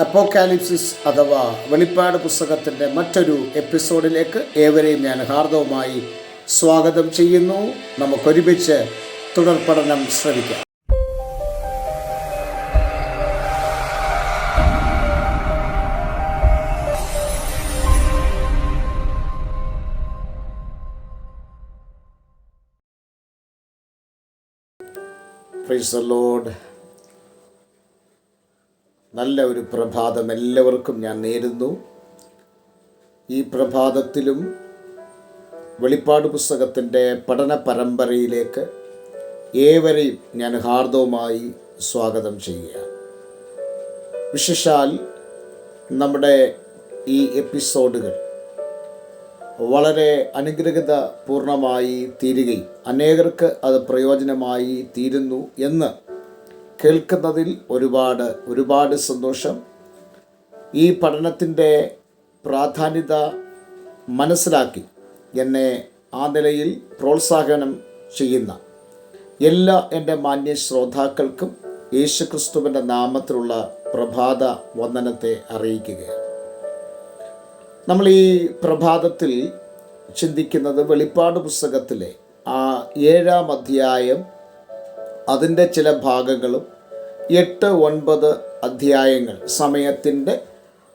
അപ്പോക്കാലിപ്സിസ് അഥവാ വെളിപ്പാട് പുസ്തകത്തിന്റെ മറ്റൊരു എപ്പിസോഡിലേക്ക് ഏവരെയും ഞാൻ ഹാർദവുമായി സ്വാഗതം ചെയ്യുന്നു. നമുക്കൊരുമിച്ച് തുടർ പഠനം ശ്രമിക്കാം. ഫ്രീസ് ലോഡ് നല്ല ഒരു പ്രഭാതം എല്ലാവർക്കും ഞാൻ നേരുന്നു. ഈ പ്രഭാതത്തിലും വെളിപ്പാട് പുസ്തകത്തിന്റെ പഠന പരമ്പരയിലേക്ക് ഏവരെയും ഞാൻ ഹാർദവുമായി സ്വാഗതം ചെയ്യുക. വിശേഷാൽ നമ്മുടെ ഈ എപ്പിസോഡുകൾ വളരെ അനുഗ്രഹിത പൂർണമായി തീരുകയും അനേകർക്ക് അത് പ്രയോജനമായി തീരുന്നു എന്ന് കേൾക്കുന്നതിൽ ഒരുപാട് ഒരുപാട് സന്തോഷം. ഈ പഠനത്തിന്റെ പ്രാധാന്യത മനസ്സിലാക്കി എന്നെ ആ നിലയിൽ പ്രോത്സാഹനം ചെയ്യുന്ന എല്ലാ എന്റെ മാന്യ ശ്രോതാക്കൾക്കും യേശുക്രിസ്തുവിന്റെ നാമത്തിലുള്ള പ്രഭാത വന്ദനത്തെ അറിയിക്കുകയാണ്. നമ്മൾ ഈ പ്രഭാതത്തിൽ ചിന്തിക്കുന്നത് വെളിപ്പാട് പുസ്തകത്തിലെ ആ ഏഴാം അധ്യായം അതിന്റെ ചില ഭാഗങ്ങളും എട്ട് ഒൻപത് അധ്യായങ്ങൾ സമയത്തിന്റെ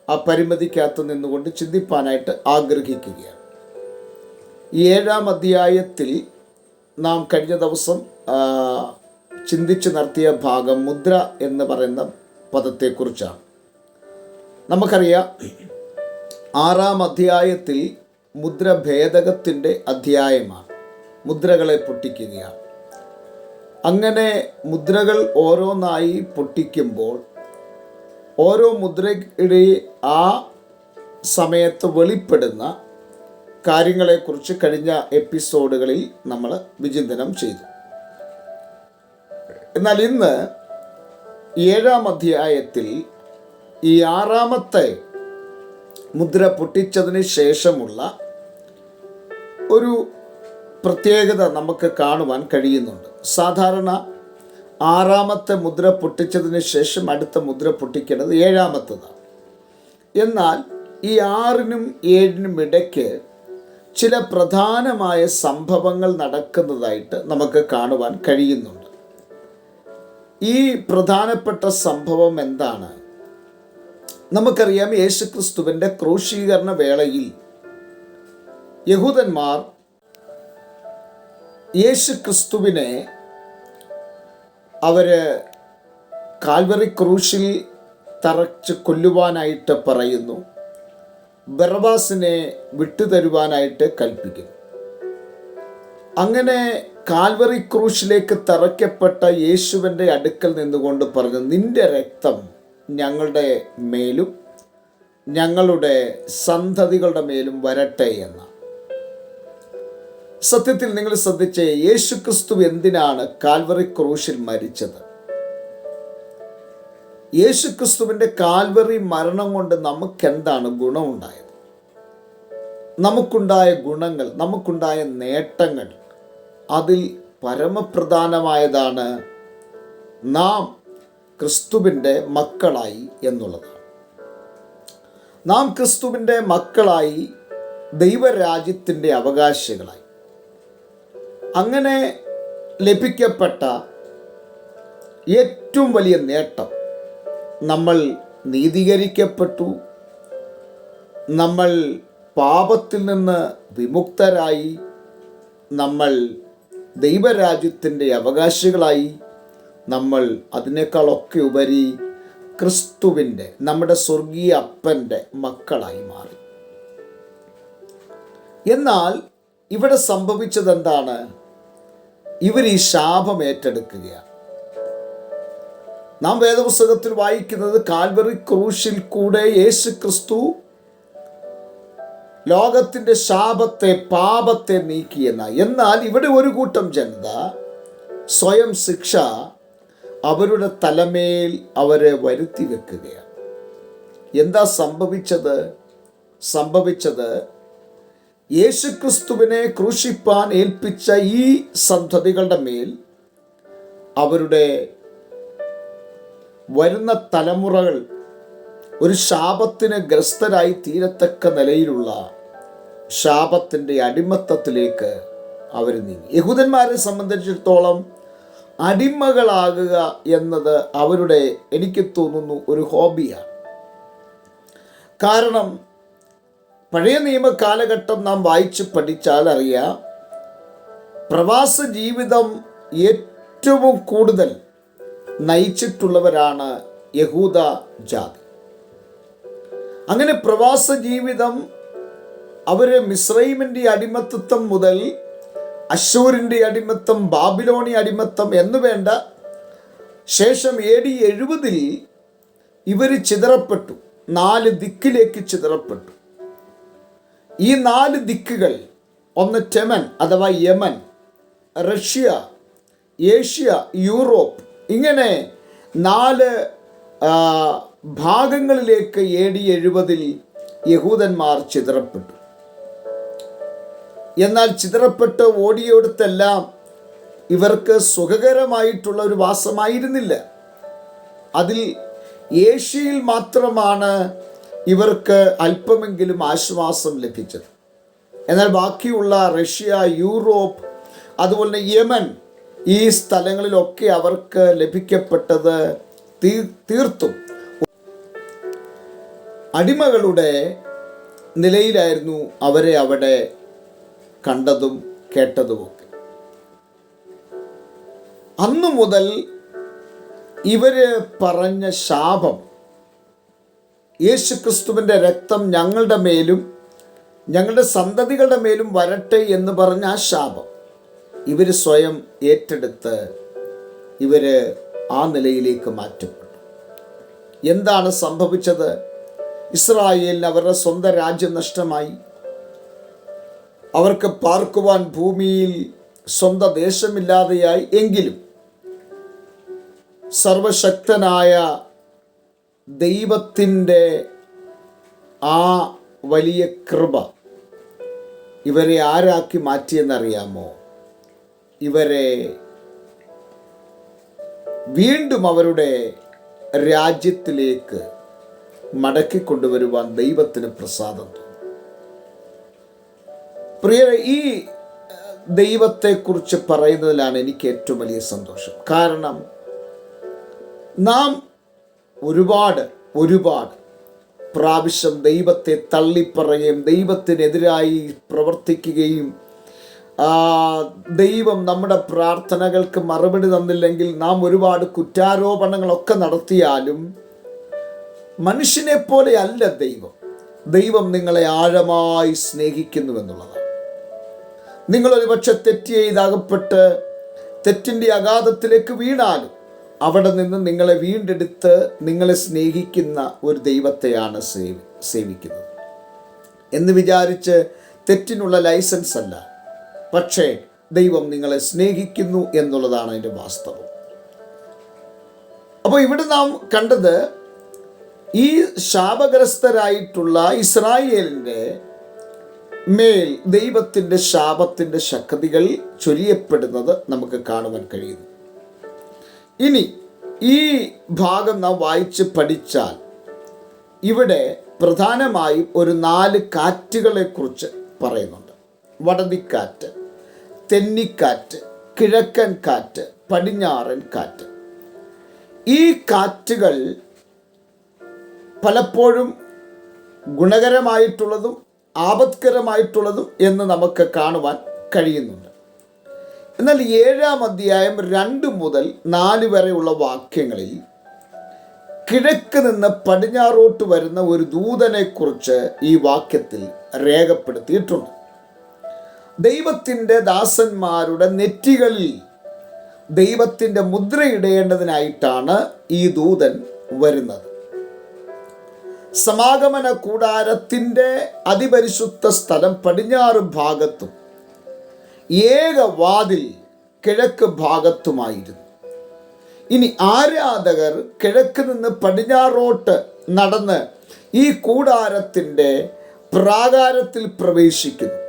ആ പരിമിതിക്കകത്ത് നിന്നുകൊണ്ട് ചിന്തിപ്പാനായിട്ട് ആഗ്രഹിക്കുകയാണ്. ഈ ഏഴാം അധ്യായത്തിൽ നാം കഴിഞ്ഞ ദിവസം ചിന്തിച്ചു നടത്തിയ ഭാഗം മുദ്ര എന്ന് പറയുന്ന പദത്തെക്കുറിച്ചാണ്. നമുക്കറിയാം ആറാം അധ്യായത്തിൽ മുദ്ര ഭേദകത്തിന്റെ അധ്യായമാണ്. മുദ്രകളെ പൊട്ടിക്കുകയാണ്. അങ്ങനെ മുദ്രകൾ ഓരോന്നായി പൊട്ടിക്കുമ്പോൾ ഓരോ മുദ്രയുടെ ആ സമയത്ത് വെളിപ്പെടുന്ന കാര്യങ്ങളെക്കുറിച്ച് കഴിഞ്ഞ എപ്പിസോഡുകളിൽ നമ്മൾ വിചിന്തനം ചെയ്തു. എന്നാൽ ഇന്ന് ഏഴാം അധ്യായത്തിൽ ഈ ആറാമത്തെ മുദ്ര പൊട്ടിച്ചതിന് ശേഷമുള്ള ഒരു പ്രത്യേകത നമുക്ക് കാണുവാൻ കഴിയുന്നുണ്ട്. സാധാരണ ആറാമത്തെ മുദ്ര പൊട്ടിച്ചതിന് ശേഷം അടുത്ത മുദ്ര പൊട്ടിക്കുന്നത് ഏഴാമത്തതാണ്. എന്നാൽ ഈ ആറിനും ഏഴിനും ഇടയ്ക്ക് ചില പ്രധാനമായ സംഭവങ്ങൾ നടക്കുന്നതായിട്ട് നമുക്ക് കാണുവാൻ കഴിയുന്നുണ്ട്. ഈ പ്രധാനപ്പെട്ട സംഭവം എന്താണ്? നമുക്കറിയാം യേശുക്രിസ്തുവിന്റെ ക്രൂശീകരണ വേളയിൽ യഹൂദന്മാർ യേശുക്രിസ്തുവിനെ അവർ കാൽവറി ക്രൂശിൽ തറച്ച് കൊല്ലുവാനായിട്ട് പറയുന്നു. ബറബാസിനെ വിട്ടുതരുവാനായിട്ട് കൽപ്പിക്കുന്നു. അങ്ങനെ കാൽവറി ക്രൂശിലേക്ക് തറയ്ക്കപ്പെട്ട യേശുവിന്റെ അടുക്കൽ നിന്നുകൊണ്ട് പറഞ്ഞു നിന്റെ രക്തം ഞങ്ങളുടെ മേലും ഞങ്ങളുടെ സന്തതികളുടെ മേലും വരട്ടെ എന്ന. സത്യത്തിൽ നിങ്ങൾ ശ്രദ്ധിച്ച യേശു ക്രിസ്തു എന്തിനാണ് കാൽവറി ക്രൂശിൽ മരിച്ചത്? യേശു ക്രിസ്തുവിന്റെ കാൽവറി മരണം കൊണ്ട് നമുക്കെന്താണ് ഗുണമുണ്ടായത്? നമുക്കുണ്ടായ ഗുണങ്ങൾ നമുക്കുണ്ടായ നേട്ടങ്ങൾ അതിൽ പരമപ്രധാനമായതാണ് നാം ക്രിസ്തുവിന്റെ മക്കളായി എന്നുള്ളത്. നാം ക്രിസ്തുവിന്റെ മക്കളായി ദൈവരാജ്യത്തിന്റെ അവകാശികളായി. അങ്ങനെ ലഭിക്കപ്പെട്ട ഏറ്റവും വലിയ നേട്ടം നമ്മൾ നീതീകരിക്കപ്പെട്ടു. നമ്മൾ പാപത്തിൽ നിന്ന് വിമുക്തരായി. നമ്മൾ ദൈവരാജ്യത്തിന്റെ അവകാശികളായി. നമ്മൾ അതിനേക്കാളൊക്കെ ഉപരി ക്രിസ്തുവിന്റെ നമ്മുടെ സ്വർഗീയ അപ്പന്റെ മക്കളായി മാറി. എന്നാൽ ഇവിടെ സംഭവിച്ചത് എന്താണ് ഇവർ ഈ ശാപം ഏറ്റെടുക്കുകയാണ്. നാം വേദപുസ്തകത്തിൽ വായിക്കുന്നത് കാൽവറി ക്രൂശിൽ കൂടെ യേശു ക്രിസ്തു ലോകത്തിന്റെ ശാപത്തെ പാപത്തെ നീക്കിയെന്ന എന്നാൽ ഇവിടെ ഒരു കൂട്ടം ജനത സ്വയം ശിക്ഷ അവരുടെ തലമേൽ അവരെ വരുത്തി വെക്കുകയാണ്. എന്താ സംഭവിച്ചത്? സംഭവിച്ചത് യേശുക്രിസ്തുവിനെ ക്രൂശിപ്പാൻ ഏൽപ്പിച്ച ഈ സന്തതികളുടെ മേൽ അവരുടെ വരുന്ന തലമുറകൾ ഒരു ശാപത്തിന് ഗ്രസ്തരായി തീരത്തക്ക നിലയിലുള്ള ശാപത്തിന്റെ അടിമത്തത്തിലേക്ക് അവർ നീങ്ങി. യഹൂദന്മാരെ സംബന്ധിച്ചിടത്തോളം അടിമകളാകുക എന്നത് അവരുടെ എനിക്ക് തോന്നുന്നു ഒരു ഹോബിയാണ്. കാരണം പഴയ നിയമ കാലഘട്ടം നാം വായിച്ച് പഠിച്ചാൽ അറിയാം പ്രവാസ ജീവിതം ഏറ്റവും കൂടുതൽ നയിച്ചിട്ടുള്ളവരാണ് യഹൂദ ജാതി. അങ്ങനെ പ്രവാസ ജീവിതം അവർ മിസ്രൈമിന്റെ അടിമത്തം മുതൽ അശൂരിന്റെ അടിമത്തം ബാബിലോണി അടിമത്തം എന്ന് വേണ്ട ശേഷം എ ഡി എഴുപതിൽ ഇവർ ചിതറപ്പെട്ടു നാല് ദിക്കിലേക്ക് ചിതറപ്പെട്ടു. ഈ നാല് ദിക്കുകൾ ഒന്ന് ടെമൻ അഥവാ യമൻ റഷ്യ ഏഷ്യ യൂറോപ്പ് ഇങ്ങനെ നാല് ഭാഗങ്ങളിലേക്ക് എ ഡി എഴുപതിൽ യഹൂദന്മാർ ചിതറപ്പെട്ടു. എന്നാൽ ചിതറപ്പെട്ട് ഓടിയെടുത്തെല്ലാം ഇവർക്ക് സുഖകരമായിട്ടുള്ള ഒരു വാസമായിരുന്നില്ല. അതിൽ ഏഷ്യയിൽ മാത്രമാണ് ഇവർക്ക് അല്പമെങ്കിലും ആശ്വാസം ലഭിച്ചത്. എന്നാൽ ബാക്കിയുള്ള റഷ്യ യൂറോപ്പ് അതുപോലെ തന്നെ യമൻ ഈ സ്ഥലങ്ങളിലൊക്കെ അവർക്ക് ലഭിക്കപ്പെട്ടത് തീ- തീർത്തും അടിമകളുടെ നിലയിലായിരുന്നു അവരെ അവിടെ കണ്ടതും കേട്ടതുമൊക്കെ. അന്നു മുതൽ ഇവർ പറഞ്ഞ ശാപം യേശുക്രിസ്തുവിന്റെ രക്തം ഞങ്ങളുടെ മേലും ഞങ്ങളുടെ സന്തതികളുടെ മേലും വരട്ടെ എന്ന് പറഞ്ഞ ആ ശാപം ഇവർ സ്വയം ഏറ്റെടുത്ത് ഇവർ ആ നിലയിലേക്ക് മാറ്റപ്പെട്ടു. എന്താണ് സംഭവിച്ചത്? ഇസ്രായേലിന് അവരുടെ സ്വന്തം രാജ്യം നഷ്ടമായി. അവർക്ക് പാർക്കുവാൻ ഭൂമിയിൽ സ്വന്തം ദേശമില്ലാതെയായി. എങ്കിലും സർവശക്തനായ ദൈവത്തിന്റെ ആ വലിയ കൃപ ഇവരെ ആരാക്കി മാറ്റിയെന്നറിയാമോ? ഇവരെ വീണ്ടും അവരുടെ രാജ്യത്തിലേക്ക് മടക്കി കൊണ്ടുവരുവാൻ ദൈവത്തിന് പ്രസാദം പ്രിയ ഈ ദൈവത്തെക്കുറിച്ച് പറയുന്നതിലാണ് എനിക്ക് ഏറ്റവും വലിയ സന്തോഷം. കാരണം നാം ഒരുപാട് ഒരുപാട്. പ്രാവശ്യം ദൈവത്തെ തള്ളിപ്പറയുകയും ദൈവത്തിനെതിരായി പ്രവർത്തിക്കുകയും ദൈവം നമ്മുടെ പ്രാർത്ഥനകൾക്ക് മറുപടി തന്നില്ലെങ്കിൽ നാം ഒരുപാട് കുറ്റാരോപണങ്ങളൊക്കെ നടത്തിയാലും മനുഷ്യനെ പോലെ അല്ല ദൈവം. ദൈവം നിങ്ങളെ ആഴമായി സ്നേഹിക്കുന്നുവെന്നുള്ളതാണ്. നിങ്ങൾ ഒരുപക്ഷെ തെറ്റ് ചെയ്തകപ്പെട്ട് തെറ്റിന്റെ അഗാധത്തിലേക്ക് വീണാലും അവിടെ നിന്ന് നിങ്ങളെ വീണ്ടെടുത്ത് നിങ്ങളെ സ്നേഹിക്കുന്ന ഒരു ദൈവത്തെയാണ് സേവി സേവിക്കുന്നത്. എന്ന് വിചാരിച്ച് തെറ്റിനുള്ള ലൈസൻസ് അല്ല. പക്ഷേ ദൈവം നിങ്ങളെ സ്നേഹിക്കുന്നു എന്നുള്ളതാണ് അതിന്റെ വാസ്തവം. അപ്പോൾ ഇവിടെ നാം കണ്ടത് ഈ ശാപഗ്രസ്തരായിട്ടുള്ള ഇസ്രായേലിന്റെ മേൽ ദൈവത്തിന്റെ ശാപത്തിന്റെ ശക്തികൾ ചൊരിയപ്പെടുന്നത് നമുക്ക് കാണുവാൻ കഴിയുന്നു. ഇനി ഈ ഭാഗം നാം വായിച്ച് പഠിച്ചാൽ ഇവിടെ പ്രധാനമായും ഒരു നാല് കാറ്റുകളെക്കുറിച്ച് പറയുന്നുണ്ട്. വടതിക്കാറ്റ് തെന്നിക്കാറ്റ് കിഴക്കൻ കാറ്റ് പടിഞ്ഞാറൻ കാറ്റ്. ഈ കാറ്റുകൾ പലപ്പോഴും ഗുണകരമായിട്ടുള്ളതും ആപത്കരമായിട്ടുള്ളതും എന്ന് നമുക്ക് കാണുവാൻ കഴിയുന്നുണ്ട്. എന്നാൽ ഏഴാം അധ്യായം രണ്ട് മുതൽ നാല് വരെയുള്ള വാക്യങ്ങളിൽ കിഴക്ക് നിന്ന് പടിഞ്ഞാറോട്ട് വരുന്ന ഒരു ദൂതനെക്കുറിച്ച് ഈ വാക്യത്തിൽ രേഖപ്പെടുത്തിയിട്ടുണ്ട്. ദൈവത്തിന്റെ ദാസന്മാരുടെ നെറ്റികളിൽ ദൈവത്തിന്റെ മുദ്രയിടേണ്ടതിനായിട്ടാണ് ഈ ദൂതൻ വരുന്നത്. സമാഗമന കൂടാരത്തിന്റെ അതിപരിശുദ്ധ സ്ഥലം പടിഞ്ഞാറ് ഭാഗത്തും ഏക വാതിൽ കിഴക്ക് ഭാഗത്തുമായിരുന്നു. ഇനി ആരാധകർ കിഴക്ക് നിന്ന് പടിഞ്ഞാറോട്ട് നടന്ന് ഈ കൂടാരത്തിന്റെ പ്രാകാരത്തിൽ പ്രവേശിക്കുന്നു.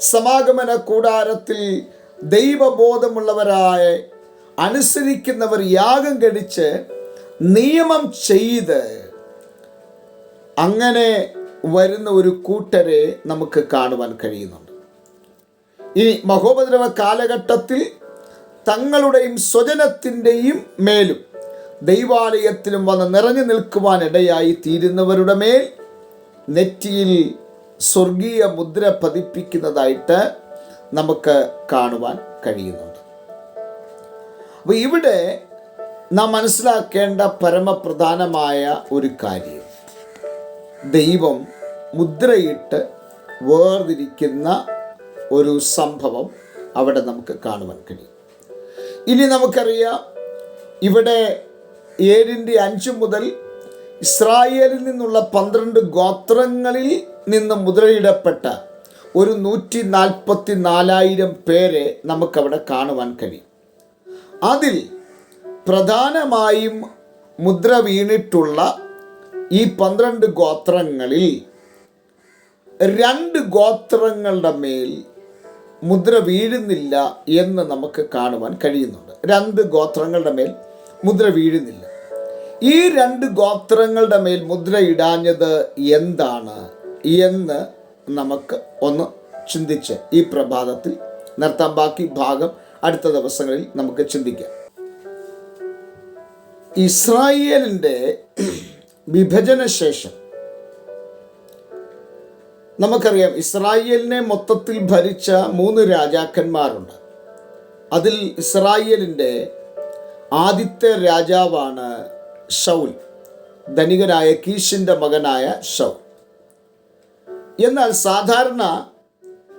സമാഗമന കൂടാരത്തിൽ ദൈവബോധമുള്ളവരായ അനുസരിക്കുന്നവർ യാഗം കഴിച്ച് നിയമം ചെയ്ത് അങ്ങനെ വരുന്ന ഒരു കൂട്ടരെ നമുക്ക് കാണുവാൻ കഴിയുന്നുണ്ട്. ഇനി മഹോപദ്രവ കാലഘട്ടത്തിൽ തങ്ങളുടെയും സ്വജനത്തിന്റെയും മേലും ദൈവാലയത്തിലും വന്ന് നിറഞ്ഞു നിൽക്കുവാൻ ഇടയായി തീരുന്നവരുടെ മേൽ നെറ്റിയിൽ സ്വർഗീയ മുദ്ര പതിപ്പിക്കുന്നതായിട്ട് നമുക്ക് കാണുവാൻ കഴിയുന്നുണ്ട്. അപ്പോൾ ഇവിടെ നാം മനസ്സിലാക്കേണ്ട പരമപ്രധാനമായ ഒരു കാര്യം. ദൈവം മുദ്രയിട്ട് വേർതിരിക്കുന്ന ഒരു സംഭവം അവിടെ നമുക്ക് കാണുവാൻ കഴിയും. ഇനി നമുക്കറിയാം ഇവിടെ ഏഴിന്റെ അഞ്ച് മുതൽ ഇസ്രായേലിൽ നിന്നുള്ള പന്ത്രണ്ട് ഗോത്രങ്ങളിൽ നിന്ന് മുദ്രയിടപ്പെട്ട ഒരു നൂറ്റി നാൽപ്പത്തി നാലായിരം പേരെ നമുക്കവിടെ കാണുവാൻ കഴിയും. അതിൽ പ്രധാനമായും മുദ്ര വീണിട്ടുള്ള ഈ പന്ത്രണ്ട് ഗോത്രങ്ങളിൽ രണ്ട് ഗോത്രങ്ങളുടെ മേൽ മുദ്ര വീഴുന്നില്ല എന്ന് നമുക്ക് കാണുവാൻ കഴിയുന്നുണ്ട്. രണ്ട് ഗോത്രങ്ങളുടെ മേൽ മുദ്ര വീഴുന്നില്ല. ഈ രണ്ട് ഗോത്രങ്ങളുടെ മേൽ മുദ്ര ഇടാഞ്ഞത് എന്താണ് എന്ന് നമുക്ക് ഒന്ന് ചിന്തിച്ച് ഈ പ്രഭാതത്തിൽ നിർത്താൻ ബാക്കി ഭാഗം അടുത്ത ദിവസങ്ങളിൽ നമുക്ക് ചിന്തിക്കാം. ഇസ്രായേലിന്റെ വിഭജന ശേഷം നമുക്കറിയാം ഇസ്രായേലിനെ മൊത്തത്തിൽ ഭരിച്ച മൂന്ന് രാജാക്കന്മാരുണ്ട്. അതിൽ ഇസ്രായേലിന്റെ ആദ്യത്തെ രാജാവാണ് ഷൗൽ. ധനികനായ കീഷിന്റെ മകനായ ഷൗൽ. എന്നാൽ സാധാരണ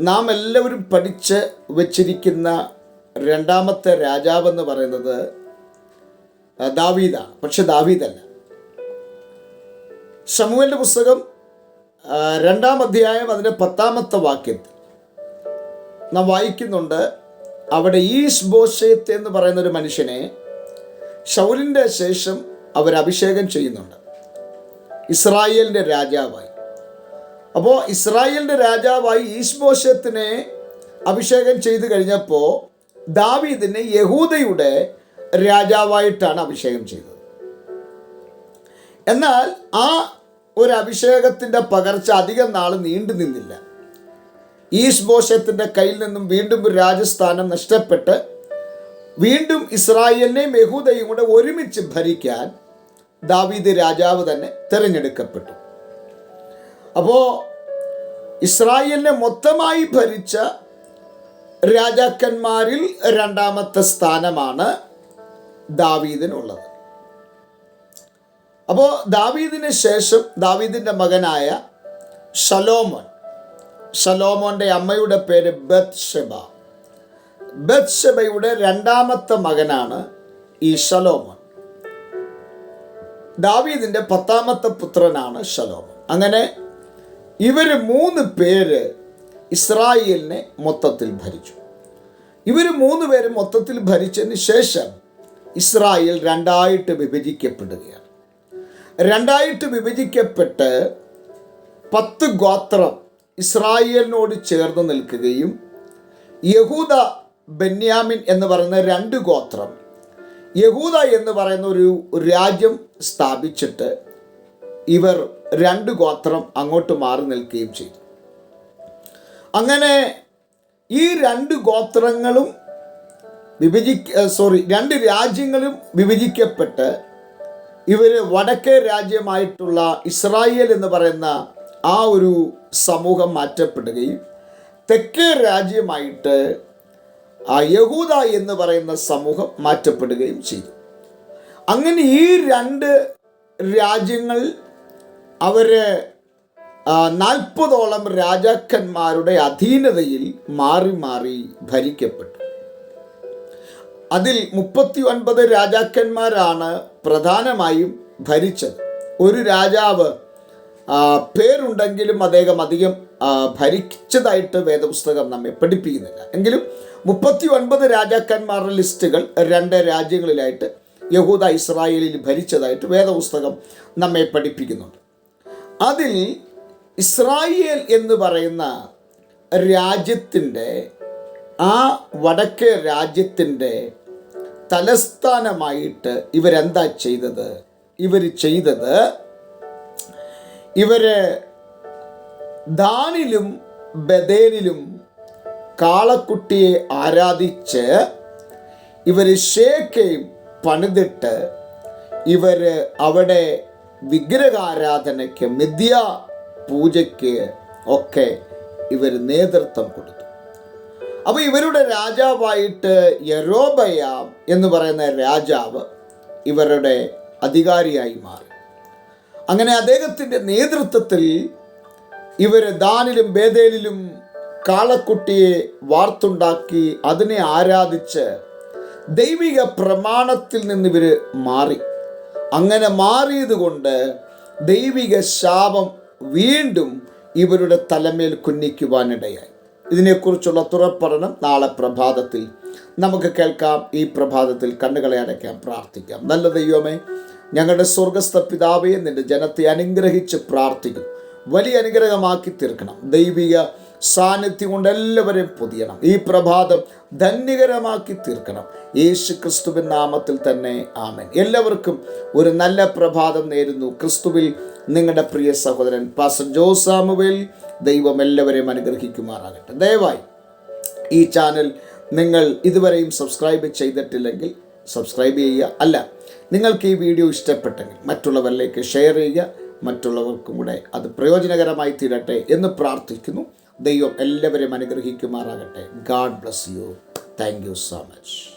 നാം എല്ലാവരും പഠിച്ച് വച്ചിരിക്കുന്ന രണ്ടാമത്തെ രാജാവെന്ന് പറയുന്നത് ദാവീദാണ് പക്ഷെ ദാവീദല്ല. ഷമുവിന്റെ പുസ്തകം രണ്ടാം അധ്യായം അതിന്റെ പത്താമത്തെ വാക്യത്തിൽ നാം വായിക്കുന്നുണ്ട് അവിടെ ഈസ് ബോഷയത്ത് എന്ന് പറയുന്ന ഒരു മനുഷ്യനെ ഷൗലിന്റെ ശേഷം അവർ അഭിഷേകം ചെയ്യുന്നുണ്ട്. ഇസ്രായേലിന്റെ രാജാവായി. അപ്പോൾ ഇസ്രായേലിന്റെ രാജാവായി ഈശ്ബോഷത്തിനെ അഭിഷേകം ചെയ്തു കഴിഞ്ഞപ്പോൾ ദാവീദിനെ യഹൂദയുടെ രാജാവായിട്ടാണ് അഭിഷേകം ചെയ്തത്. എന്നാൽ ആ ഒരു അഭിഷേകത്തിന്റെ പകർച്ച അധികം നാൾ നീണ്ടു നിന്നില്ല. ഈശ്ബോഷത്തിന്റെ കയ്യിൽ നിന്നും വീണ്ടും രാജസ്ഥാനം നഷ്ടപ്പെട്ട് വീണ്ടും ഇസ്രായേലിനെയും യഹൂദയും കൂടെ ഒരുമിച്ച് ഭരിക്കാൻ ദാവീദ് രാജാവ് തന്നെ തിരഞ്ഞെടുക്കപ്പെട്ടു. അപ്പോൾ ഇസ്രായേലിനെ മൊത്തമായി ഭരിച്ച രാജാക്കന്മാരിൽ രണ്ടാമത്തെ സ്ഥാനമാണ് ദാവീദിനുള്ളത്. അപ്പോൾ ദാവീദിന് ശേഷം ദാവീദിന്റെ മകനായ ഷലോമോൻ ഷലോമോന്റെ അമ്മയുടെ പേര് ബത്ത് ഷെബ ബത്ത് ഷെബയുടെ രണ്ടാമത്തെ മകനാണ് ഈ ഷലോമോൻ ദാവീദിന്റെ പത്താമത്തെ പുത്രനാണ് ഷലോമോൻ അങ്ങനെ ഇവർ മൂന്ന് പേര് ഇസ്രായേലിനെ മൊത്തത്തിൽ ഭരിച്ചു. ഇവർ മൂന്ന് പേര് മൊത്തത്തിൽ ഭരിച്ചതിന് ശേഷം ഇസ്രായേൽ രണ്ടായിട്ട് വിഭജിക്കപ്പെടുകയാണ്. രണ്ടായിട്ട് വിഭജിക്കപ്പെട്ട് പത്ത് ഗോത്രം ഇസ്രായേലിനോട് ചേർന്ന് നിൽക്കുകയും യഹൂദ ബെന്യാമിൻ എന്ന് പറയുന്ന രണ്ട് ഗോത്രം യഹൂദ എന്ന് പറയുന്ന ഒരു രാജ്യം സ്ഥാപിച്ചിട്ട് ഇവർ രണ്ട് ഗോത്രം അങ്ങോട്ട് മാറി നിൽക്കുകയും ചെയ്തു. അങ്ങനെ ഈ രണ്ട് ഗോത്രങ്ങളും വിഭജിക്ക സോറി രണ്ട് രാജ്യങ്ങളും വിഭജിക്കപ്പെട്ട് ഇവർ വടക്കേ രാജ്യമായിട്ടുള്ള ഇസ്രായേൽ എന്ന് പറയുന്ന ആ ഒരു സമൂഹം മാറ്റപ്പെടുകയും തെക്കേ രാജ്യമായിട്ട് ആ യഹൂദ എന്ന് പറയുന്ന സമൂഹം മാറ്റപ്പെടുകയും ചെയ്തു. അങ്ങനെ ഈ രണ്ട് രാജ്യങ്ങൾ അവർ നാൽപ്പതോളം രാജാക്കന്മാരുടെ അധീനതയിൽ മാറി മാറി ഭരിക്കപ്പെട്ടു. അതിൽ മുപ്പത്തി ഒൻപത് രാജാക്കന്മാരാണ് പ്രധാനമായും ഭരിച്ചത്. ഒരു രാജാവ് പേരുണ്ടെങ്കിലും അദ്ദേഹം അധികം ഭരിച്ചതായിട്ട് വേദപുസ്തകം നമ്മെ പഠിപ്പിക്കുന്നില്ല. എങ്കിലും മുപ്പത്തി ഒൻപത് രാജാക്കന്മാരുടെ ലിസ്റ്റുകൾ രണ്ട് രാജ്യങ്ങളിലായിട്ട് യഹൂദ ഇസ്രായേലിൽ ഭരിച്ചതായിട്ട് വേദപുസ്തകം നമ്മെ പഠിപ്പിക്കുന്നുണ്ട്. അതിൽ ഇസ്രായേൽ എന്ന് പറയുന്ന രാജ്യത്തിന്റെ ആ വടക്കേ രാജ്യത്തിന്റെ തലസ്ഥാനമായിട്ട് ഇവരെന്താ ചെയ്തത്? ഇവർ ചെയ്തത് ഇവർ ദാനിലും ബദേലിലും കാളക്കുട്ടിയെ ആരാധിച്ച് ഇവർ ഷേക്കയും പണിതിട്ട് ഇവർ അവിടെ വിഗ്രഹാരാധനയ്ക്ക് മിഥ്യ പൂജയ്ക്ക് ഒക്കെ ഇവർ നേതൃത്വം കൊടുത്തു. അപ്പോൾ ഇവരുടെ രാജാവായിട്ട് യറോബയാം എന്ന് പറയുന്ന രാജാവ് ഇവരുടെ അധികാരിയായി മാറി. അങ്ങനെ അദ്ദേഹത്തിന്റെ നേതൃത്വത്തിൽ ഇവർ ദാനിലും ബേദേലിലും കാളക്കുട്ടിയെ വാർത്തുണ്ടാക്കി അതിനെ ആരാധിച്ച് ദൈവിക പ്രമാണത്തിൽ നിന്ന് ഇവർ മാറി. അങ്ങനെ മാറിയതുകൊണ്ട് ദൈവിക ശാപം വീണ്ടും ഇവരുടെ തലമേൽ കുന്നിക്കുവാനിടയായി ഇതിനെക്കുറിച്ചുള്ള തുറപ്പഠനം നാളെ പ്രഭാതത്തിൽ. നമുക്ക് കേൾക്കാം ഈ പ്രഭാതത്തിൽ കണ്ണുകളെ അടയ്ക്കാം പ്രാർത്ഥിക്കാം. നല്ല ദൈവമേ ഞങ്ങളുടെ സ്വർഗസ്ഥ പിതാവേ നിന്റെ ജനത്തെ അനുഗ്രഹിച്ച് പ്രാർത്ഥിക്കും വലിയ അനുഗ്രഹമാക്കി തീർക്കണം. ദൈവിക സാന്നിധ്യം കൊണ്ട് എല്ലാവരെയും പൊതിയണം. ഈ പ്രഭാതം ധന്യകരമാക്കി തീർക്കണം. യേശു ക്രിസ്തുവിൻ നാമത്തിൽ തന്നെ ആമൻ. എല്ലാവർക്കും ഒരു നല്ല പ്രഭാതം നേരുന്നു. ക്രിസ്തുവിൽ നിങ്ങളുടെ പ്രിയ സഹോദരൻ പാസൻ ജോസാമുവേൽ ദൈവം എല്ലാവരെയും അനുഗ്രഹിക്കുമാറാകട്ടെ. ദയവായി ഈ ചാനൽ നിങ്ങൾ ഇതുവരെയും സബ്സ്ക്രൈബ് ചെയ്തിട്ടില്ലെങ്കിൽ സബ്സ്ക്രൈബ് ചെയ്യുക. അല്ല നിങ്ങൾക്ക് ഈ വീഡിയോ ഇഷ്ടപ്പെട്ടെങ്കിൽ മറ്റുള്ളവരിലേക്ക് ഷെയർ ചെയ്യുക. മറ്റുള്ളവർക്കും കൂടെ അത് പ്രയോജനകരമായി തീരട്ടെ എന്ന് പ്രാർത്ഥിക്കുന്നു. ദൈവം എല്ലാവരെയും അനുഗ്രഹിക്കുമാറാകട്ടെ. God bless you thank you so much